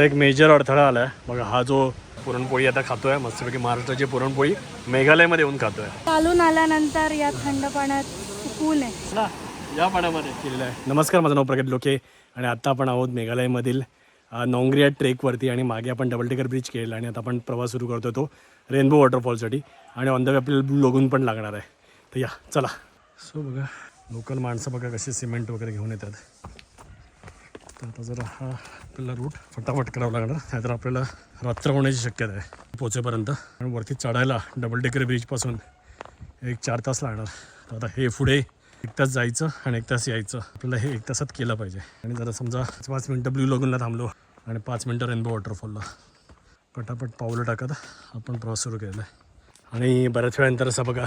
एक मेजर अडथळा आलाय. बघा हा जो पुरणपोळी आता खातोय मस्तपैकी महाराष्ट्राची पुरणपोळी मेघालयमध्ये येऊन खातोय. चालून आल्यानंतर या थंड पाण्यात सुकून आहे या पाण्यामध्ये केलेलं आहे. नमस्कार माझं नाव प्रगत लोके आणि आता आपण आहोत मेघालयमधील नोंगरिया ट्रेकवरती आणि मागे आपण डबल टेकर ब्रिज केलेला आणि आता आपण प्रवास सुरू करतो तो रेनबो वॉटरफॉलसाठी आणि ऑन द वे आपल्याला ब्लू लगून पण लागणार आहे. तर या चला. सो बघा लोकल माणसं बघा कशी सिमेंट वगैरे घेऊन येतात. तर आता जरा हा आपल्याला रूट फटाफट करावा लागणार. नाहीतर आपल्याला रात्र होण्याची शक्यता आहे. पोचेपर्यंत आणि वरती चढायला डबल डेकर ब्रिजपासून एक चार तास लागणार. तर आता हे पुढे एक तास जायचं आणि एक तास यायचं. आपल्याला हे एक तासात केलं पाहिजे. आणि जरा समजा पाच मिनटं ब्ल्यू लगूनला थांबलो आणि पाच मिनटं रेनबो वॉटरफॉलला पटापट पावलं टाकत आपण प्रवास सुरू केला आहे. आणि बऱ्याच वेळानंतर असं बघा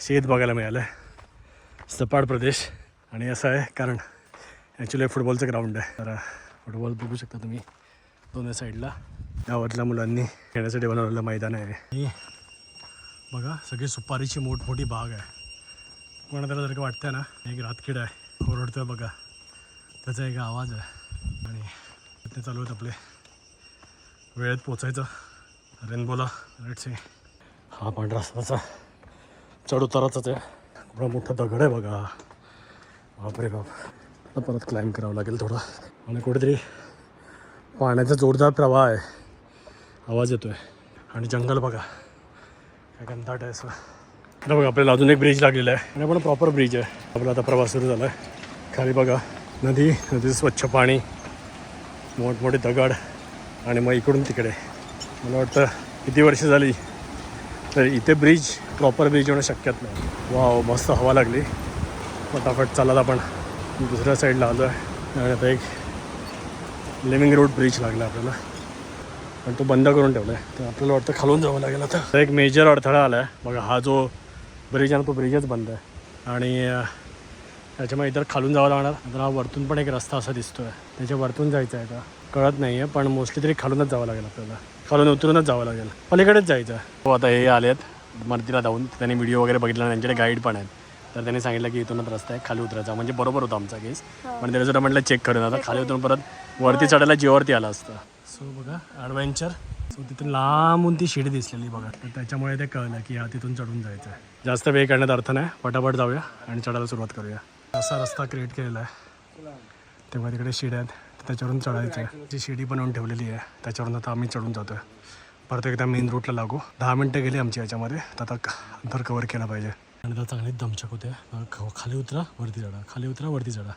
शेत बघायला मिळालं आहे सपाट प्रदेश. आणि असं आहे कारण ॲक्च्युली फुटबॉलचं ग्राउंड आहे. तर फुटबॉल बघू शकता तुम्ही. दोन्ही साईडला गावातल्या मुलांनी खेळण्यासाठी बनवलेलं मैदान आहे. ही बघा सगळी सुपारीची मोठमोठी बाग आहे. कोणा त्याला जर का वाटतं ना एक रातकीड आहे. ओरडतोय बघा. त्याचा एक आवाज आहे. आणि ते चालू आहेत आपले. वेळेत पोचायचं. रेनबोला रेटसे हा पांढरा रस्ताचा चढ उताराचाच आहे. एवढा मोठा दगड आहे बघा. बापरे बाप. आता परत क्लाइंब करावं लागेल थोडा. आणि कुठेतरी पाण्याचा जोरदार प्रवाह आहे. आवाज येतो आहे आणि जंगल बघा. काय घनदाट आहे असं. आता बघा आपल्याला अजून एक ब्रिज लागलेला आहे. आणि आपण प्रॉपर ब्रिज आहे. आपला आता प्रवास सुरू झाला आहे खाली बघा नदी नदीचं स्वच्छ पाणी मोठमोठे दगड आणि मग इकडून तिकडे. मला वाटतं किती वर्ष झाली तर इथे ब्रिज प्रॉपर ब्रिज होणं शक्यत नाही. वाव मस्त हवा लागली. फटाफट चालत आपण. दुसऱ्या साईडला आलो आहे आणि आता एक लिव्हिंग रोड ब्रिज लागला आपल्याला. पण तो बंद करून ठेवला आहे तर आपल्याला वाटतं खालून जावं लागेल आता. एक मेजर अडथळा आला आहे बघा हा जो ब्रिज आहे ना तो ब्रिजच बंद आहे. आणि त्याच्यामुळे इतर खालून जावं लागणार. तर हा वरतून पण एक रस्ता असा दिसतो आहे त्याच्या वरतून जायचं आहे का कळत नाही आहे पण मोस्टली तरी खालूनच जावं लागेल आपल्याला. खालून उतरूनच जावं लागेल. पलीकडेच जायचं आहे. हो आता हे आले आहेत मर्दीला जाऊन त्यांनी व्हिडिओ वगैरे बघितला आणि त्यांच्याकडे गाईड पण आहेत. तर त्यांनी सांगितलं की इथूनच रस्ता आहे खाली उतरायचा. म्हणजे बरोबर होता आमचा केस. पण त्याला जरा म्हटलं चेक करून. आता खाली उतरून परत वरती चढायला जीवावरती आला असतं. सो बघा ॲडव्हेंचर सो तिथून लांबून ती शिडी दिसलेली बघा. तर त्याच्यामुळे ते कळलं की हा तिथून चढून जायचं आहे. जास्त वेळ करण्यात अर्थ नाही. पटापट जाऊया आणि चढायला सुरुवात करूया. असा रस्ता क्रिएट केलेला आहे. तेव्हा तिकडे शिड्या आहेत. तर त्याच्यावरून चढायचं आहे. जी शिडी बनवून ठेवलेली आहे त्याच्यावरून आता आम्ही चढून जातो आहे परत एकदा मेन रूटला लागू. दहा मिनटं गेली आमची याच्यामध्ये. तर आता अंतर कवर केलं पाहिजे. आणि आता चांगलीच दमछक होते. ख- खाली उतरा वरती चढा. खाली उतरा वरती चढा.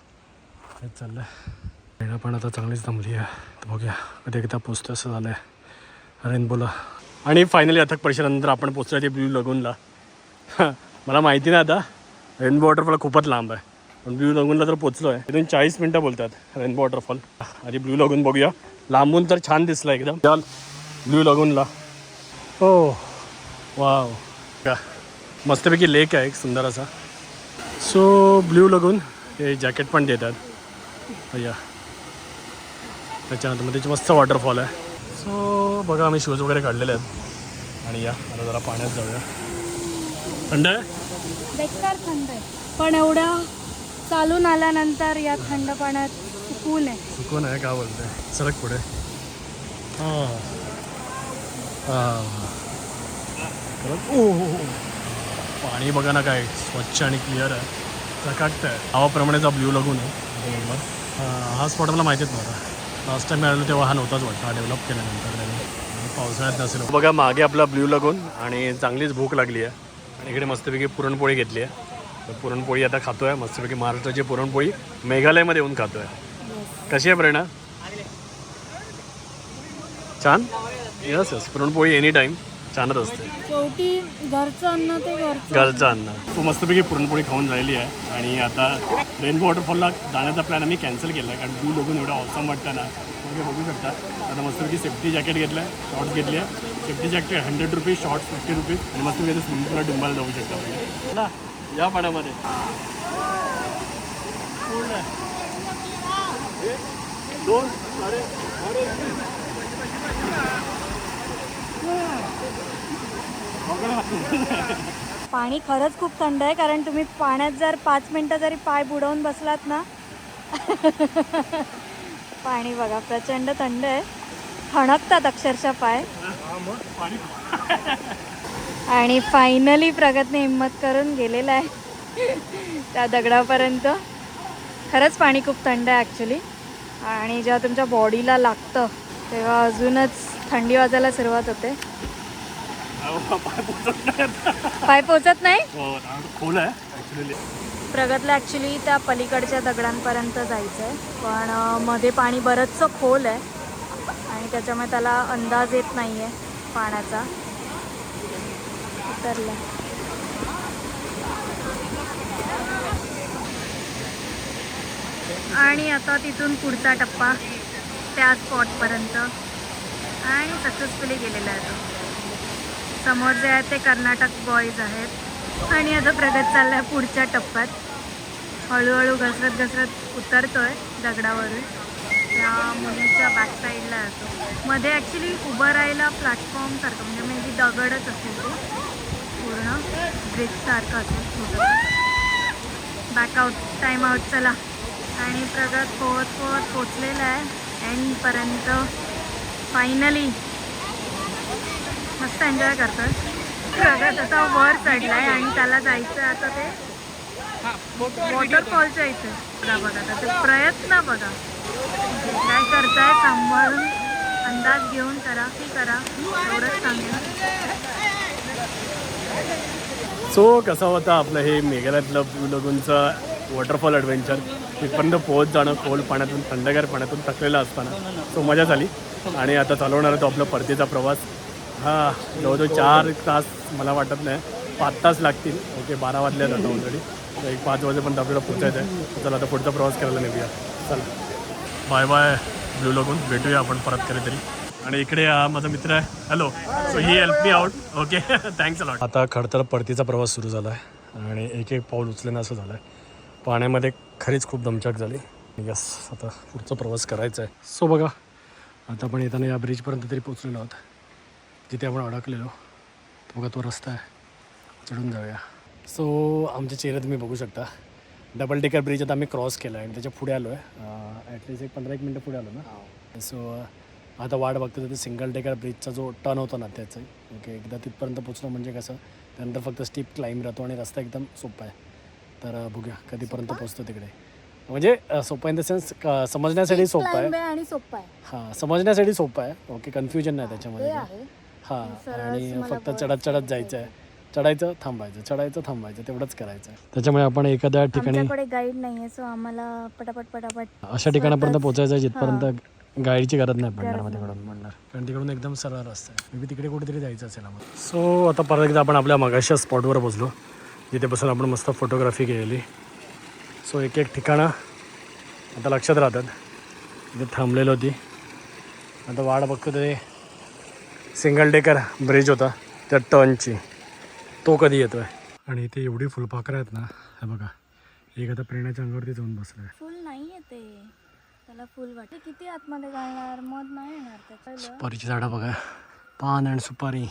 हेच चाललं आहे पण आता चांगलीच दमली आहे. तर बघूया. कधी एकदा पोचतो असं झालं आहे रेनबोला. आणि फायनली अथक परिसरानंतर आपण पोचलो ते ब्ल्यू लगूनला मला माहिती नाही आता. रेनबो वॉटरफॉल खूपच लांब आहे. पण ब्ल्यू लगूनला तर पोचलो आहे तिथून चाळीस मिनटं बोलतात रेनबो वॉटरफॉल आधी ब्ल्यू लगून बघूया. लांबून तर छान दिसलं एकदम. चल ब्ल्यू लगूनला हो. वाव. का मस्तपैकी लेक आहे एक सुंदर असा. सो ब्ल्यू लगून हे जॅकेट पण देतात. या. त्याच्यानंतर मग त्याची मस्त वॉटरफॉल आहे. सो बघा आम्ही शूज वगैरे काढलेले आहेत. आणि या आता जरा पाण्यात जाऊया. थंड आहे? बेकार थंड आहे. पण एवढ्या चालून आल्यानंतर या थंड पाण्यात सुकून आहे. सुकून आहे का बोलते सरक पुढे. हां. हां. ओ हो. हो. पाणी बघा ना काय स्वच्छ आणि क्लिअर आहे. चकाकतं आहे. हवाप्रमाणेचा ब्ल्यू लागून आहे. बरोबर. हां, स्पॉट मला माहितीच नव्हता. लास्ट टाइम मिळालो तेव्हा हा नव्हताच वाटतं. हा डेव्हलप केल्यानंतर त्यांनी. आणि पावसाळ्यात नसेल. बघा मागे आपला ब्ल्यू लागून आणि चांगलीच भूक लागली आहे. आणि इकडे मस्तपैकी पुरणपोळी घेतली आहे. तर पुरणपोळी आता खातोय. मस्तपैकी महाराष्ट्राची पुरणपोळी मेघालयमध्ये येऊन खातोय. कशी आहे प्रेरणा छान? Yes yes puran poli any time छानच असते. शेवटी घरचं अन्न ते घरचं घरचं अन्न. तू मस्तपैकी पुरणपोळी खाऊन राहिली आहे. आणि आता रेनबो वॉटरफॉलला जाण्याचा प्लॅन आम्ही कॅन्सल केला आहे. कारण तू बघून एवढं ऑसम वाटतं ना. तुम्ही बघू शकता. आता मस्तपैकी सेफ्टी जॅकेट घेतलं आहे. शॉर्ट्स घेतली आहे. Safety jacket hundred rupees shorts fifty rupees आणि मस्तपैकी आता स्विमिंग पूलला डुंबायला जाऊ शकता म्हणजे ना या पाण्यामध्ये. दोन अरे अरे. पाणी खरंच खूप थंड आहे कारण तुम्ही पाण्यात जर पाच मिनटं जरी पाय बुडवून बसलात ना पाणी बघा प्रचंड थंड आहे. ठणकतात अक्षरशः पाय. आणि फायनली प्रगतने हिंमत करून गेलेला आहे त्या दगडापर्यंत. खरंच पाणी खूप थंड आहे ॲक्च्युली आणि जेव्हा तुमच्या बॉडीला लागतं तेव्हा अजूनच थंडी वाजायला सुरुवात होते. पाय पोचत नाही? खोल आहे ॲक्च्युली प्रगतला ॲक्च्युली त्या पलीकडच्या दगडांपर्यंत जायचं आहे पण मध्ये पाणी बरंचसं खोल आहे. आणि त्याच्यामुळे त्याला अंदाज येत नाही आहे पाण्याचा. उतरला. आणि आता तिथून पुढचा टप्पा त्या स्पॉटपर्यंत आणि सक्सेसफुली गेलेला आहे तो. समोर जे आहे ते कर्नाटक बॉईज आहेत. आणि आता प्रगत चाललाय पुढच्या टप्प्यात. हळूहळू घसरत घसरत उतरतोय दगडावरून. त्या मुलीच्या बॅक साईडला येतो मध्ये ॲक्च्युली उभं राहायला प्लॅटफॉर्म सारखं म्हणजे मे बी दगडच असेल तो. पूर्ण ब्रिजसारखं असेल छोटं बॅकआउट टाईम आउट चला. आणि प्रगत पोहत पोहत पोचलेला आहे. एंडपर्यंत फायनली मस्त एन्जॉय करतोय. प्रगत आता वर चढलाय आणि त्याला जायचं आता ते वॉटरफॉलच्या इथे. बघा बघा आता ते प्रयत्न बघा. काय करताय सांभाळून अंदाज घेऊन करा की करा एवढंच सांगेन. सो कसा होता आपलं हे मेघालयातलं लगूनचं वॉटरफॉल ॲडव्हेंचर तिथपर्यंत पोहोच जाणं खोल पाण्यातून थंडगार पाण्यातून थकलेलं असताना. सो मजा झाली आणि आता चालवणार आहे तो आपला परतीचा प्रवास. हां जवळजवळ चार तास मला वाटत नाही. पाच तास लागतील. ओके बारा वाजले आता ऑलरेडी तर एक पाच वाजेपर्यंत आपल्याला पोचायचं आहे चला आता पुढचा प्रवास करायला नेऊया चला. बाय बाय ब्लू लगून भेटूया आपण परत कधीतरी. आणि इकडे माझा मित्र आहे. Hello so he help me out okay thanks a lot आता खडतर परतीचा प्रवास सुरू झाला आहे आणि एक एक पाऊल उचलेनं असं झालं आहे पाण्यामध्ये खरीच खूप दमछाक झाली. यस आता पुढचा प्रवास करायचा आहे सो बघा. आता आपण येताना या ब्रिजपर्यंत तरी पोचलेलो आहोत. जिथे आपण अडकलेलो तो बघा तो रस्ता आहे. चढून जाऊया. सो आमच्या चेहऱ्यात तुम्ही बघू शकता. डबल टेकर ब्रिज आता आम्ही क्रॉस केला आहे आणि त्याच्या पुढे आलो आहे ॲटलिस्ट एक पंधरा एक मिनटं पुढे आलो ना? सो आता वाट बघतो ते सिंगल टेकर ब्रिजचा जो टर्न होता ना त्याचं. ओके एकदा तिथपर्यंत पोचलो म्हणजे कसं त्यानंतर फक्त स्टीप क्लाइंब राहतो आणि रस्ता एकदम सोपा आहे. तर बघूया कधीपर्यंत पोचतो तिकडे. म्हणजे सोपा इन द सेन्स समजण्यासाठी सोपं आहे. आणि सोपं आहे. हां समजण्यासाठी सोपं आहे. ओके कन्फ्युजन नाही त्याच्यामध्ये. हां आणि फक्त चढत चढत जायचं आहे चढायचं थांबायचं चढायचं थांबायचं तेवढंच करायचं आहे त्याच्यामुळे आपण एखाद्या ठिकाणी गाईड नाहीये सो आम्हाला पटापट पटापट अशा ठिकाणापर्यंत पोचायचं आहे जिथपर्यंत गाडीची गरज नाही पडणार मग तिकडून म्हणणार. कारण तिकडून एकदम सरळ रस्ता आहे. मे बी तिकडे कुठेतरी जायचं असेल आम्हाला. सो आता परत एकदा आपण आपल्या मगाशा स्पॉटवर पोचलो जिथे बसून आपण मस्त फोटोग्राफी केलेली. सो एक एक ठिकाणं आता लक्षात राहतात. इथे थांबलेलो होती. आता वाट बघतो ते सिंगल डेकर ब्रिज होता त्या टर्नची. तो कधी येतो आहे आणि इथे एवढी फुलपाखरं आहेत ना हे बघा. एक आता प्रेरणाच्या अंगावरती जाऊन बसलं आहे फुल नाहीये ते त्याला फुल वाटते किती आतमध्ये घालणार मध नाही येणार सुपारीची झाडं बघा. पान अँड सुपारी.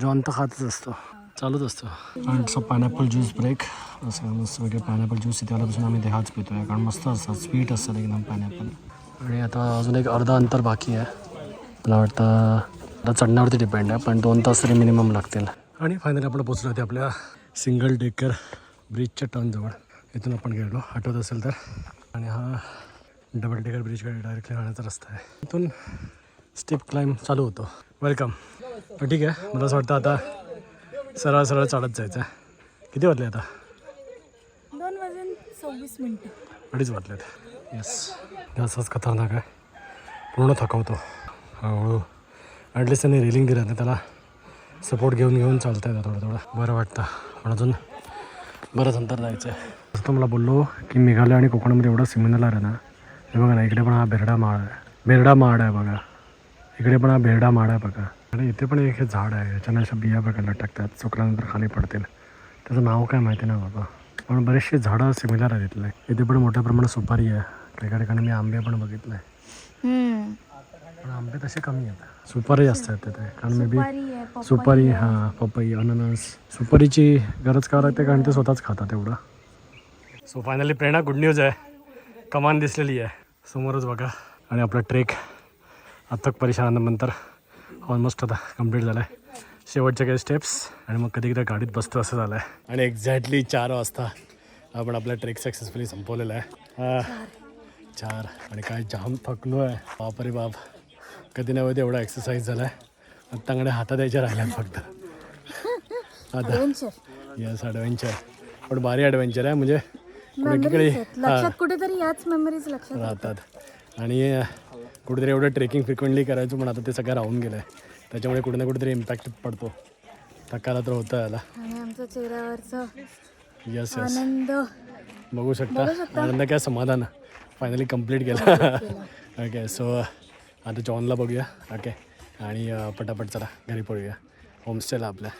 जॉन तर खातच असतो. चालूच असतो. आणि सो पायनॅपल ज्यूस ब्रेक असं मस्त वगैरे पायनॅपल ज्यूस इथे आल्यापासून आम्ही ते हाच पितो आहे कारण मस्त असतात. स्वीट असतात एकदम पायनॅपल आणि आता अजून एक अर्धा अंतर बाकी आहे. मला वाटतं आता चढण्यावरती डिपेंड आहे पण दोन तास तरी मिनिमम लागतील. आणि फायनली आपण पोचलो होते आपल्या सिंगल डेकर ब्रिजच्या टर्नजवळ इथून आपण गेलो आठवत असेल तर. आणि हा डबल डेकर ब्रिजकडे डायरेक्टली जाण्याचा रस्ता आहे. इथून स्टेप क्लाइंब चालू होतो. वेलकम पण ठीक आहे मला असं वाटतं आता सरळ सरळ चालत जायचं आहे. किती वाजले आता? दोन वाजून सव्वीस मिनिटं. अडीच वाजलेत. येस असंच खतरनाक आहे. पूर्ण थकवतो. हळूहळू. ॲटलिस्ट त्यांनी रेलिंग दिलं ना त्याला सपोर्ट घेऊन घेऊन चालता आहे थोडं थोडं. बरं वाटतं. पण अजून बरंच अंतर जायचं आहे जसं तर मला बोललो की मेघालय आणि कोकणामध्ये एवढं सिमिनलर आहे ना. हे बघा ना इकडे पण हा बेरडा माळ आहे. बेरडा माड आहे बघा. इकडे पण हा बेरडा माड आहे बघा. आणि इथे पण एक हे झाड आहे याच्यानं अशा बिया बघा लटकतात सुकल्यानंतर खाली पडतील. त्याचं नाव काय माहिती नाही बाबा. पण बरेचसे झाडं सिमिलर आहेत इथले इथे पण मोठ्या प्रमाणात सुपारी आहे. काही काही ठिकाणी मी आंबे पण बघितले. पण आंबे तसे कमी आहेत. सुपारी जास्त आहेत तिथे कारण मे बी सुपारी. हां पपई अननस. सुपारीची गरज का राहते? कारण ते स्वतःच खातात एवढं. So finally Prerna good news आहे. कमान दिसलेली आहे. समोरच बघा. आणि आपला ट्रेक अथक परिश्रमानंतर ऑलमोस्ट आता कंप्लीट झालं आहे शेवटच्या काही स्टेप्स आणि मग कधी कधी गाडीत बसतो असं झालं आहे आणि एक्झॅक्टली चार वाजता आपण आपला ट्रेक सक्सेसफुली संपवलेला आहे. हा, चार. आणि काय जाम थकलो आहे बापरे बाप. कधी नव्हे तेवढा एक्सरसाइज झाला आहे आत्ताकडे हातात यायच्या राहिल्या फक्त. आता यस ॲडव्हेंचर पण भारी ॲडव्हेंचर आहे. म्हणजे लक्षात कुठेतरी याच मेमरीज लक्षात राहतात. आणि कुठेतरी एवढं ट्रेकिंग फ्रिक्वेंटली करायचो पण आता ते सगळं राहून गेलं आहे त्याच्यामुळे कुठे ना कुठेतरी इम्पॅक्ट पडतो. थकायला तर होतं याला. आणि आमच्या चेहऱ्यावरचं यस यस आनंद. बघू शकता. आनंद काय समाधान. फायनली कंप्लीट केलं. ओके सो आता जॉनला बघूया. ओके आणि पटापट चला घरी पळूया. होमस्टेला आपल्या.